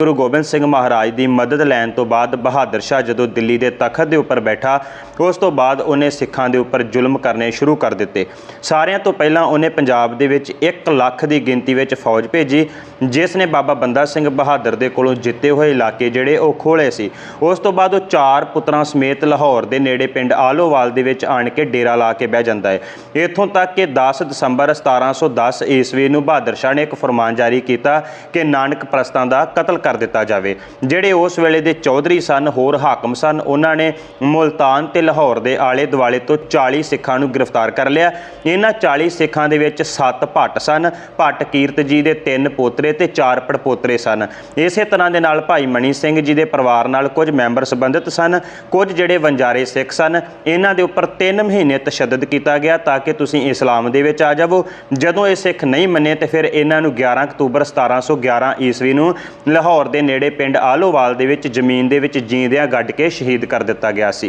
ਗੁਰੂ ਗੋਬਿੰਦ ਸਿੰਘ ਮਹਾਰਾਜ ਦੀ ਮਦਦ ਲੈਣ ਤੋਂ ਬਾਅਦ ਬਹਾਦਰ ਸ਼ਾਹ ਜਦੋਂ ਦਿੱਲੀ ਦੇ ਤਖਤ ਦੇ ਉੱਪਰ ਬੈਠਾ, ਉਸ ਤੋਂ ਬਾਅਦ ਉਹਨੇ ਸਿੱਖਾਂ ਦੇ ਉੱਪਰ ਜ਼ੁਲਮ ਕਰਨੇ ਸ਼ੁਰੂ ਕਰ ਦਿੱਤੇ। ਸਾਰਿਆਂ ਤੋਂ ਪਹਿਲਾਂ ਉਹਨੇ ਪੰਜਾਬ ਦੇ ਵਿੱਚ 1 ਲੱਖ ਦੀ ਗਿਣਤੀ ਵਿੱਚ ਫੌਜ ਭੇਜੀ, ਜਿਸ ਨੇ ਬਾਬਾ ਬੰਦਾ ਸਿੰਘ ਬਹਾਦਰ ਦੇ ਕੋਲੋਂ ਜਿੱਤੇ ਹੋਏ ਇਲਾਕੇ ਜਿਹੜੇ ਉਹ ਖੋਲੇ ਸੀ। ਉਸ ਤੋਂ ਬਾਅਦ ਉਹ ਚਾਰ ਪੁੱਤਰਾਂ ਸਮੇਤ ਲਾਹੌਰ ਦੇ ਨੇੜੇ ਪਿੰਡ ਆਲੋਵਾਲ ਦੇ ਵਿੱਚ ਆਣ ਕੇ ਡੇਰਾ ਲਾ ਕੇ ਬਹਿ ਜਾਂਦਾ ਹੈ। ਇੱਥੋਂ ਤੱਕ ਕਿ 10 ਦਸੰਬਰ 1710 ਈਸਵੀ ਨੂੰ ਬਹਾਦਰ ਸ਼ਾਹ ਨੇ ਇੱਕ ਫਰਮਾਨ ਜਾਰੀ ਕੀਤਾ ਕਿ ਨਾਨਕ ਪ੍ਰਸਤਾਂ ਦਾ ਕਤਲ ਕਰ ਦਿੱਤਾ ਜਾਵੇ। ਜਿਹੜੇ ਉਸ ਵੇਲੇ ਦੇ ਚੌਧਰੀ ਸਨ, ਹੋਰ ਹਾਕਮ ਸਨ, ਉਹਨਾਂ ਨੇ ਮੁਲਤਾਨ ਤੇ ਲਾਹੌਰ ਦੇ ਆਲੇ ਦੁਆਲੇ ਤੋਂ 40 ਸਿੱਖਾਂ ਨੂੰ ਗ੍ਰਿਫਤਾਰ ਕਰ ਲਿਆ। ਇਹਨਾਂ 40 ਸਿੱਖਾਂ ਦੇ ਵਿੱਚ 7 ਭੱਟ ਸਨ, ਭੱਟ ਕੀਰਤ ਜੀ ਦੇ ਤਿੰਨ ਪੋਤਰੇ ਤੇ ਚਾਰ ਪੜਪੋਤਰੇ ਸਨ। ਇਸੇ ਤਰ੍ਹਾਂ ਦੇ ਨਾਲ ਭਾਈ ਮਣੀ ਸਿੰਘ ਜੀ ਦੇ ਪਰਿਵਾਰ ਨਾਲ ਕੁਝ ਮੈਂਬਰ ਸੰਬੰਧਿਤ ਸਨ, ਕੁਝ ਜਿਹੜੇ ਵੰਜਾਰੇ ਸਿੱਖ ਸਨ। ਇਹਨਾਂ ਦੇ ਉੱਪਰ 3 ਮਹੀਨੇ ਤਸ਼ੱਦਦ ਕੀਤਾ ਗਿਆ ਤਾਂ ਕਿ ਤੁਸੀਂ ਇਸਲਾਮ ਦੇ ਵਿੱਚ ਆ ਜਾਵੋ। ਜਦੋਂ ਇਹ ਸਿੱਖ ਨਹੀਂ ਮੰਨੇ ਤੇ ਫਿਰ ਇਹਨਾਂ ਨੂੰ 11 ਅਕਤੂਬਰ 1711 ਈਸਵੀ ਨੂੰ ਲਾਹੌਰ ਦੇ ਨੇੜੇ ਪਿੰਡ ਆਲੋਵਾਲ ਦੇ ਵਿੱਚ ਜ਼ਮੀਨ ਦੇ ਵਿੱਚ ਜੀਂਦਿਆਂ ਗੱਡ ਕੇ ਸ਼ਹੀਦ ਕਰ ਦਿੱਤਾ ਗਿਆ ਸੀ।